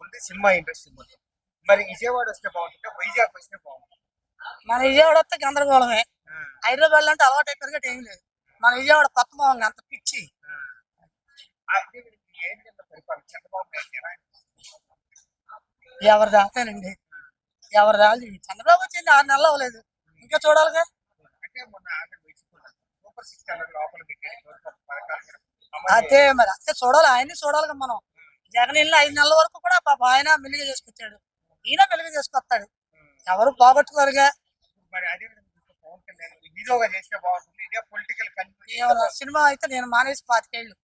అంటే cinema industry మొత్తం. మరి విజయవాడ వస్తే బాగుంటుంది? వైజాగ్ వస్తే బాగుంటుంది? మన విజయవాడ వస్తే గందరగోళమే. హైదరాబాద్ అంటే అలవాటు అయిపోయి ఏం లేదు. మన విజయవాడ కొత్త మొహం అంత పిచ్చి. ఎవరు దాతానండి ఎవరు రాలి చంద్రబాబు వచ్చింది ఆరు నెలలు అవ్వలేదు. ఇంకా చూడాలిగా. అంటే మొన్న సూపర్ సిక్స్ లోపల అదే మరి. అదే చూడాలి. ఆయన్ని చూడాలిగా మనం. జగన్ ఇల్లు ఐదు నెలల వరకు కూడా పాప ఆయన మెల్లిగా చేసుకొచ్చాడు. ఈయన మెల్లిగా చేసుకొస్తాడు. ఎవరు పోగొట్టుకోరుగా సినిమా అయితే నేను మానేసి పాతికేళ్ళు.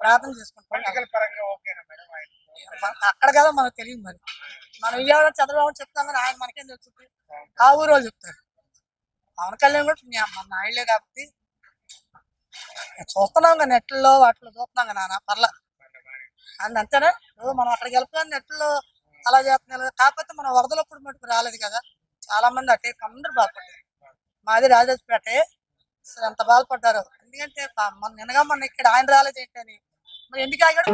ప్రార్థన చేసుకుంటాను అక్కడ కదా మనకు తెలియదు మరి. మన విజయవాడ చంద్రబాబు చెప్తాం కానీ ఆయన మనకేం తెలుస్తుంది? ఆ ఊరు వాళ్ళు చెప్తారు. పవన్ కళ్యాణ్ కూడా మన నాయుడులే కాబట్టి. చూస్తున్నాం కదా నెట్లో వాటిలో చూస్తున్నాం కదా నాన్న పర్లా. అండ్ అంతేనా? ఇప్పుడు మనం అక్కడికి వెళ్ళిపోయిన నెట్లో అలా చేస్తున్నారు కాకపోతే మన వరదలప్పుడు మటుకు రాలేదు కదా. చాలా మంది అటే అందరూ బాధపడ్డారు. మాది రాజాజ్పేటే అసలు ఎంత బాధపడ్డారు. ఎందుకంటే మన నిన్నగా మన ఇక్కడ ఆయన రాలేదు ఏంటని మరి ఎందుకు ఆగాడు?